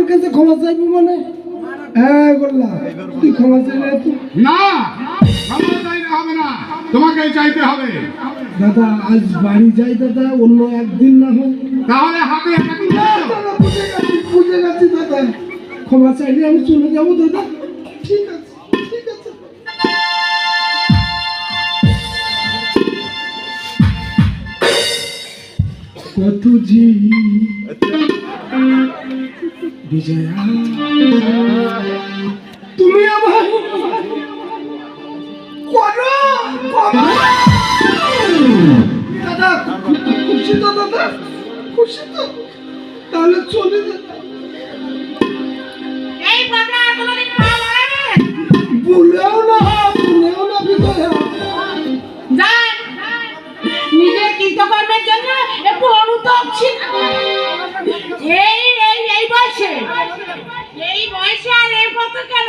আপনার কাছে ক্ষমা চাইব মানে? হ্যাঁ গোল্লা তুই ক্ষমা চাইলে না ক্ষমা হবে না। তোমাকেই চাইতে হবে। দাদা আজ বাড়ি যাই দাদা অন্য একদিন না হয়। তাহলে হাতে বুঝে গেছি দাদা। ক্ষমা চাইলে আমি চলে যাব দাদা। ঠিক আছে ঠিক আছে। কত জি বিজয়া তুমি আমার করো। দাদা খুশি তো দাদা খুশি তো। তাহলে চলে দাদা এই বদলা কোনোদিন পা বাড়াবে ভুলেও না ভুলেও না বিজয়া। যান নিজের কৃতকর্মের জন্য একটু অনুতপ ছিল এই বয়সে এই বয়সে আর এই কত কেন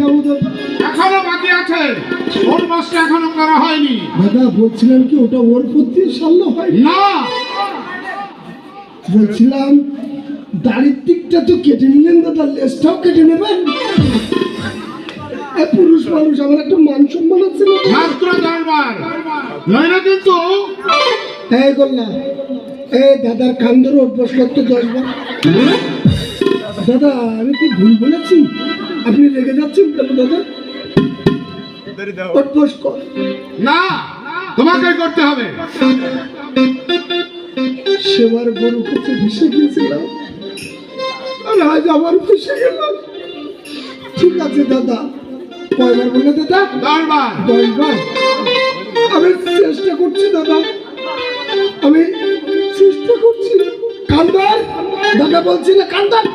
এখনও বাকি আছে। ওর মাসটা এখনও করা হয়নি। দাদা বলছিলাম কি ওটা ওর প্রতি সাল্য হয়? না। বলছিলাম দাড়ির দিকটা তো কেটে নিলেন দাদা লেজটাও কেটে নেবেন? পুরুষ মানুষ আমার একটা মান সম্মান আছে মাত্র দরবার নইলে কিন্তু? এই করলাম। এই দাদার কান ধরে অভ্যাস করতে দশবার দাদা আমি কি ভুল বলেছি? আপনি রেগে যাচ্ছেন কেন দাদা? অভ্যাস কর। না তোমাকেই করতে হবে। সেবার গরু কাছে ভেসে গিয়েছিলাম। আর আজ আবার ভেসে গেলাম। ঠিক আছে দাদা কয়বার বলে দাদা দরবার দশবার আমি চেষ্টা করছি দাদা। আমি চেষ্টা করছি। কান্দার দাদা বলছি না কান্দার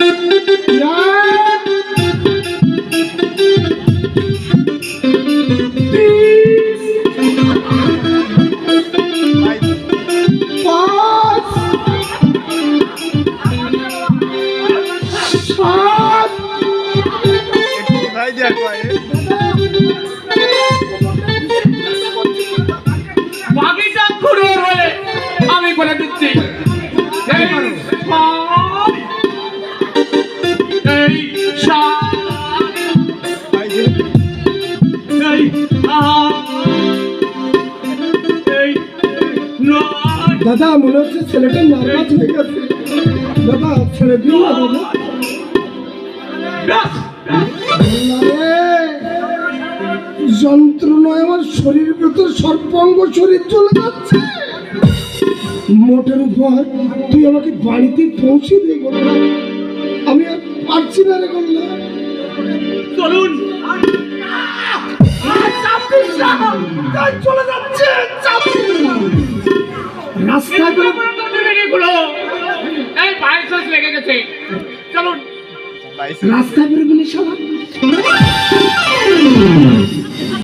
ইয়া! খুঁড়ো হয়ে আমি বলে দিচ্ছি দাদা, মনে হচ্ছে ছেলেটা নার্ভাস হয়ে গেছে। দাদা, ছেড়ে দিও না, দাদা। যন্ত্রণায় আমার শরীর ভেতর সর্বাঙ্গ শরীর চলে যাচ্ছে। মোটের উপর তুই আমাকে বাড়িতে পৌঁছে দিয়ে বলল আমি আর পারছি না রে বলল চলুন। চলে যাচ্ছে রাস্তায় করে এই লেগে গেছে চলুন। রাস্তা রাস্তায় বেরোবি সবাই